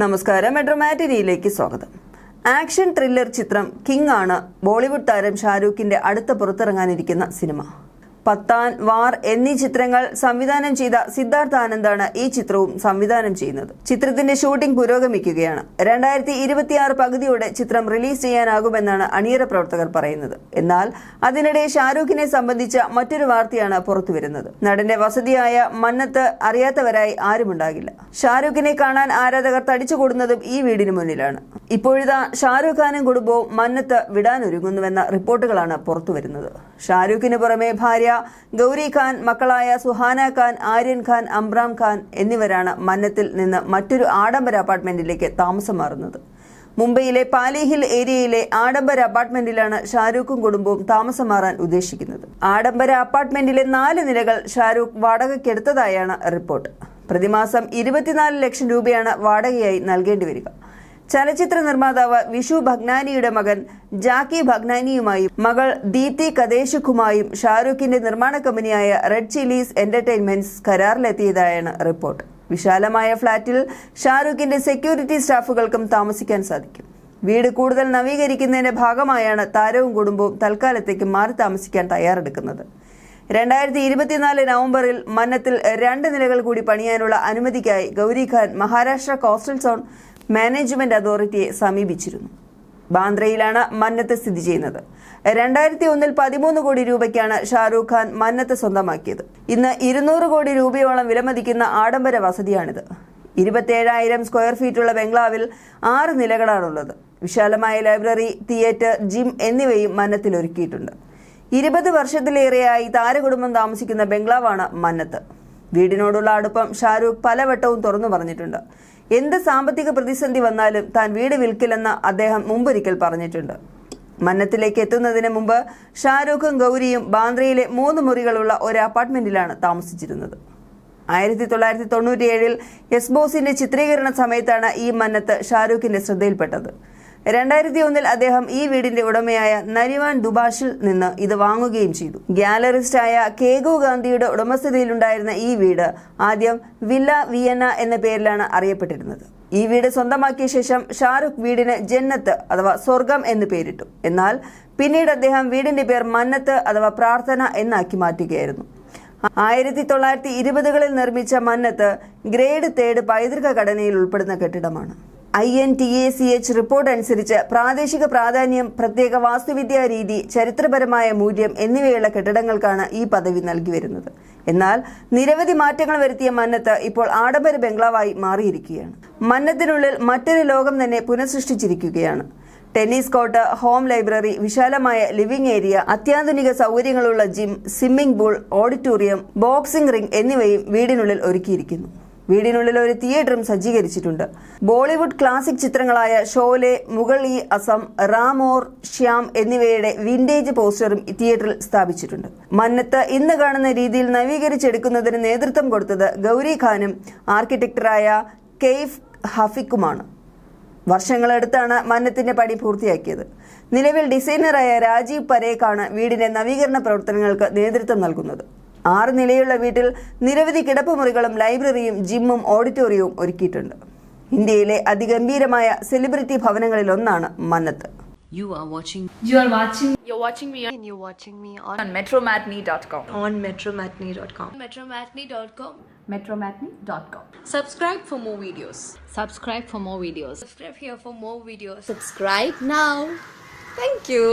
നമസ്കാരം. മെട്രോമാറ്റിനിയിലേക്ക് സ്വാഗതം. Action thriller ചിത്രം കിങ് ആണ് ബോളിവുഡ് താരം ഷാരൂഖിന്റെ അടുത്ത പുറത്തിറങ്ങാനിരിക്കുന്ന സിനിമ. പത്താൻ വാർ എന്നീ ചിത്രങ്ങൾ സംവിധാനം ചെയ്ത സിദ്ധാർത്ഥ് ആനന്ദാണ് ഈ ചിത്രവും സംവിധാനം ചെയ്യുന്നത്. ചിത്രത്തിന്റെ ഷൂട്ടിംഗ് പുരോഗമിക്കുകയാണ്. രണ്ടായിരത്തി ഇരുപത്തിയാറ് പകുതിയോടെ ചിത്രം റിലീസ് ചെയ്യാനാകുമെന്നാണ് അണിയറ പ്രവർത്തകർ പറയുന്നത്. എന്നാൽ അതിനിടെ ഷാരൂഖിനെ സംബന്ധിച്ച മറ്റൊരു വാർത്തയാണ് പുറത്തുവരുന്നത്. നടന്റെ വസതിയായ മന്നത്ത് അറിയാത്തവരായി ആരുമുണ്ടാകില്ല. ഷാരൂഖിനെ കാണാൻ ആരാധകർ തടിച്ചുകൂടുന്നതും ഈ വീടിന് മുന്നിലാണ്. ഇപ്പോഴിതാ ഷാരൂഖ് ഖാനും കുടുംബവും മന്നത്ത് വിടാനൊരുങ്ങുന്നുവെന്ന റിപ്പോർട്ടുകളാണ് പുറത്തുവരുന്നത്. ഷാരൂഖിന് പുറമെ ഭാര്യ ഗൗരി ഖാൻ മക്കളായ സുഹാന ഖാൻ ആര്യൻ ഖാൻ അംറാം ഖാൻ എന്നിവരാണ് മന്നത്തിൽ നിന്ന് മറ്റൊരു ആഡംബര അപ്പാർട്ട്മെന്റിലേക്ക് താമസം മാറുന്നത്. മുംബൈയിലെ പാലി ഹിൽ ഏരിയയിലെ ആഡംബര അപ്പാർട്ട്മെന്റിലാണ് ഷാരൂഖും കുടുംബവും താമസം മാറാൻ ഉദ്ദേശിക്കുന്നത്. ആഡംബര അപ്പാർട്ട്മെന്റിലെ നാല് നിലകൾ ഷാരൂഖ് വാടകയ്ക്കെടുത്തതായാണ് റിപ്പോർട്ട്. പ്രതിമാസം ഇരുപത്തിനാല് ലക്ഷം രൂപയാണ് വാടകയായി നൽകേണ്ടി വരിക. ചലച്ചിത്ര നിർമ്മാതാവ് വിഷു ഭഗ്നാനിയുടെ മകൻ ജാക്കി ഭഗ്നാനിയുമായും മകൾ ദീപ്തി കദേശുഖുമായും ഷാരൂഖിന്റെ നിർമ്മാണ കമ്പനിയായ റെഡ് ചില്ലീസ് എന്റർടൈൻമെന്റ്സ് കരാറിലെത്തിയതായാണ് റിപ്പോർട്ട്. വിശാലമായ ഫ്ളാറ്റിൽ ഷാരൂഖിന്റെ സെക്യൂരിറ്റി സ്റ്റാഫുകൾക്കും താമസിക്കാൻ സാധിക്കും. വീട് കൂടുതൽ നവീകരിക്കുന്നതിന്റെ ഭാഗമായാണ് താരവും കുടുംബവും തൽക്കാലത്തേക്ക് മാറി താമസിക്കാൻ തയ്യാറെടുക്കുന്നത്. രണ്ടായിരത്തി ഇരുപത്തിനാല് നവംബറിൽ മന്നത്തിൽ രണ്ട് നിലകൾ കൂടി പണിയാനുള്ള അനുമതിക്കായി Gauri Khan Maharashtra coastal zone management അതോറിറ്റിയെ സമീപിച്ചിരുന്നു. ബാന്ദ്രയിലാണ് മന്നത്ത് സ്ഥിതി ചെയ്യുന്നത്. രണ്ടായിരത്തി ഒന്നിൽ പതിമൂന്ന് കോടി രൂപയ്ക്കാണ് ഷാറൂഖ് ഖാൻ മന്നത്ത് സ്വന്തമാക്കിയത്. ഇന്ന് ഇരുന്നൂറ് കോടി രൂപയോളം വിലമതിക്കുന്ന ആഡംബര വസതിയാണിത്. ഇരുപത്തിയേഴായിരം സ്ക്വയർ ഫീറ്റുള്ള ബംഗ്ലാവിൽ ആറ് നിലകളാണുള്ളത്. വിശാലമായ ലൈബ്രറി തിയേറ്റർ ജിം എന്നിവയും മന്നത്തിൽ ഒരുക്കിയിട്ടുണ്ട് ഇരുപത് വർഷത്തിലേറെയായി താരകുടുംബം താമസിക്കുന്ന ബംഗ്ലാവാണ് മന്നത്ത്. വീടിനോടുള്ള അടുപ്പം ഷാരൂഖ് പലവട്ടവും തുറന്നു പറഞ്ഞിട്ടുണ്ട്. എന്ത് സാമ്പത്തിക പ്രതിസന്ധി വന്നാലും താൻ വീട് വിൽക്കില്ലെന്ന് അദ്ദേഹം മുമ്പൊരിക്കൽ പറഞ്ഞിട്ടുണ്ട്. മന്നത്തിലേക്ക് എത്തുന്നതിന് മുമ്പ് ഷാരൂഖും ഗൗരിയും ബാന്ദ്രയിലെ മൂന്ന് മുറികളുള്ള ഒരു അപ്പാർട്ട്മെന്റിലാണ് താമസിച്ചിരുന്നത്. ആയിരത്തി തൊള്ളായിരത്തി തൊണ്ണൂറ്റിയേഴിൽ എസ് ബോസിന്റെ ചിത്രീകരണ സമയത്താണ് ഈ മന്നത്ത് ഷാരൂഖിന്റെ ശ്രദ്ധയിൽപ്പെട്ടത്. രണ്ടായിരത്തി ഒന്നിൽ അദ്ദേഹം ഈ വീടിന്റെ ഉടമയായ നരിവാൻ ദുബാഷിൽ നിന്ന് ഇത് വാങ്ങുകയും ചെയ്തു. ഗ്യാലറിസ്റ്റായ കേഗു ഗാന്ധിയുടെ ഉടമസ്ഥതയിലുണ്ടായിരുന്ന ഈ വീട് ആദ്യം വില്ല വിയന്ന എന്ന പേരിലാണ് അറിയപ്പെട്ടിരുന്നത്. ഈ വീട് സ്വന്തമാക്കിയ ശേഷം ഷാറുഖ് വീടിന് ജന്നത്ത് അഥവാ സ്വർഗം എന്ന് പേരിട്ടു. എന്നാൽ പിന്നീട് അദ്ദേഹം വീടിന്റെ പേർ മന്നത്ത് അഥവാ പ്രാർത്ഥന എന്നാക്കി മാറ്റുകയായിരുന്നു. ആയിരത്തി തൊള്ളായിരത്തി ഇരുപതുകളിൽ നിർമ്മിച്ച മന്നത്ത് ഗ്രേഡ് തേർഡ് പൈതൃക ഘടനയിൽ ഉൾപ്പെടുന്ന കെട്ടിടമാണ്. I N T A C H report അനുസരിച്ച് പ്രാദേശിക പ്രാധാന്യം പ്രത്യേക വാസ്തുവിദ്യാ രീതി ചരിത്രപരമായ മൂല്യം എന്നിവയുള്ള കെട്ടിടങ്ങൾക്കാണ് ഈ പദവി നൽകി വരുന്നത്. എന്നാൽ നിരവധി മാറ്റങ്ങൾ വരുത്തിയ മന്നത്ത് ഇപ്പോൾ ആഡംബര ബംഗ്ലാവായി മാറിയിരിക്കുകയാണ്. മന്നത്തിനുള്ളിൽ മറ്റൊരു ലോകം തന്നെ പുനഃസൃഷ്ടിച്ചിരിക്കുകയാണ്. ടെന്നീസ് കോർട്ട് ഹോം ലൈബ്രറി വിശാലമായ ലിവിംഗ് ഏരിയ അത്യാധുനിക സൗകര്യങ്ങളുള്ള gym swimming pool auditorium boxing ring എന്നിവയും വീടിനുള്ളിൽ ഒരുക്കിയിരിക്കുന്നു. വീടിനുള്ളിൽ ഒരു തിയേറ്ററും സജ്ജീകരിച്ചിട്ടുണ്ട്. ബോളിവുഡ് ക്ലാസിക് ചിത്രങ്ങളായ ഷോലെ മുഗൾ ഇ അസം റാമോർ ശ്യാം എന്നിവയുടെ വിന്റേജ് പോസ്റ്ററും തിയേറ്ററിൽ സ്ഥാപിച്ചിട്ടുണ്ട്. മന്നത്ത് ഇന്ന് കാണുന്ന രീതിയിൽ നവീകരിച്ചെടുക്കുന്നതിന് നേതൃത്വം കൊടുത്തത് ഗൗരി ഖാനും ആർക്കിടെക്ടറായ കെയ്ഫ് ഹഫിക്കുമാണ്. വർഷങ്ങളെടുത്താണ് മന്നത്തിന്റെ പണി പൂർത്തിയാക്കിയത്. നിലവിൽ ഡിസൈനറായ രാജീവ് പരേഖാണ് വീടിന്റെ നവീകരണ പ്രവർത്തനങ്ങൾക്ക് നേതൃത്വം നൽകുന്നത്. ആറ് നിലയുള്ള വീട്ടിൽ നിരവധി കിടപ്പുമുറികളും ലൈബ്രറിയും ജിമ്മും ഓഡിറ്റോറിയവും ഒരുക്കിയിട്ടുണ്ട് ഇന്ത്യയിലെ അതിഗംഭീരമായ സെലിബ്രിറ്റി ഭവനങ്ങളിൽ ഒന്നാണ് Mannath You are watching You are watching You're watching me and you're watching me on, on metromatney.com. on metromatney.com. metromatney.com. Metromatney.com. Subscribe for more videos. subscribe for more videos. Subscribe here for more videos. Subscribe now. Thank you.